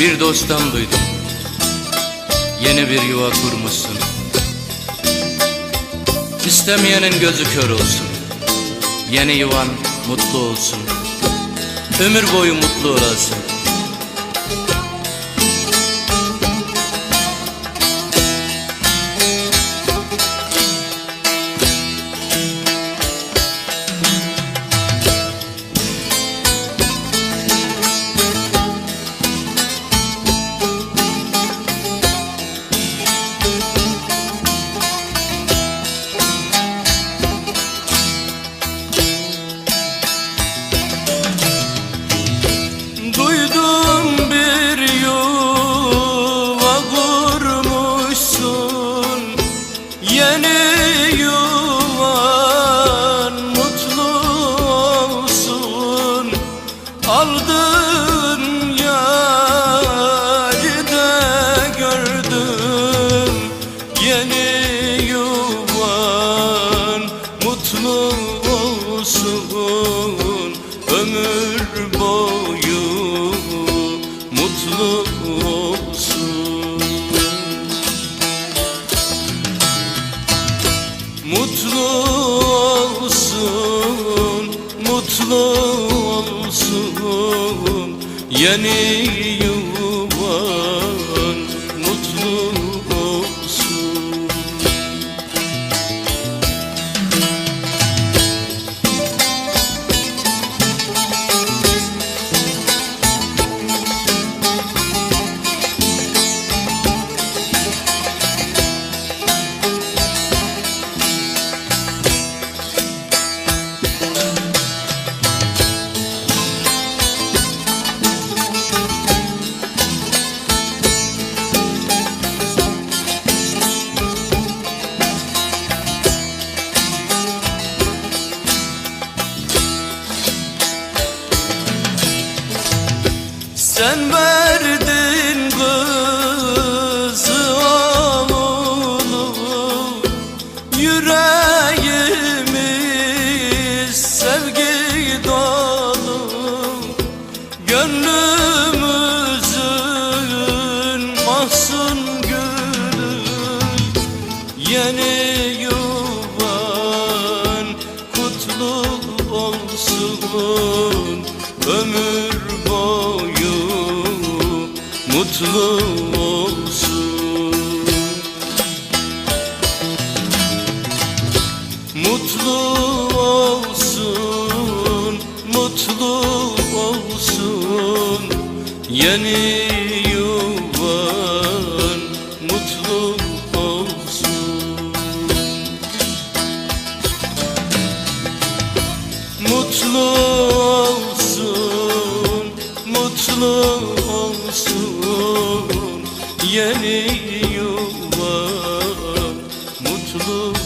Bir dosttan duydum. Yeni bir yuva kurmuşsun. İstemeyenin gözü kör olsun. Yeni yuvan mutlu olsun. Ömür boyu mutlu olasın Aldın yari de gördüm Yeni yuvan mutlu olsun Ömür boyu mutlu olsun. Mutlu olsun, mutlu olsun Sen verdin kızı oğlunu Yüreğimiz sevgi dolu Gönlümüzün mahzun gülü Yeni yuvan kutlu olsun Ömür mutlu olsun. Mutlu olsun, mutlu olsun. Yeni yuvan mutlu olsun. Mutlu Olsun yeni yuva Mutlu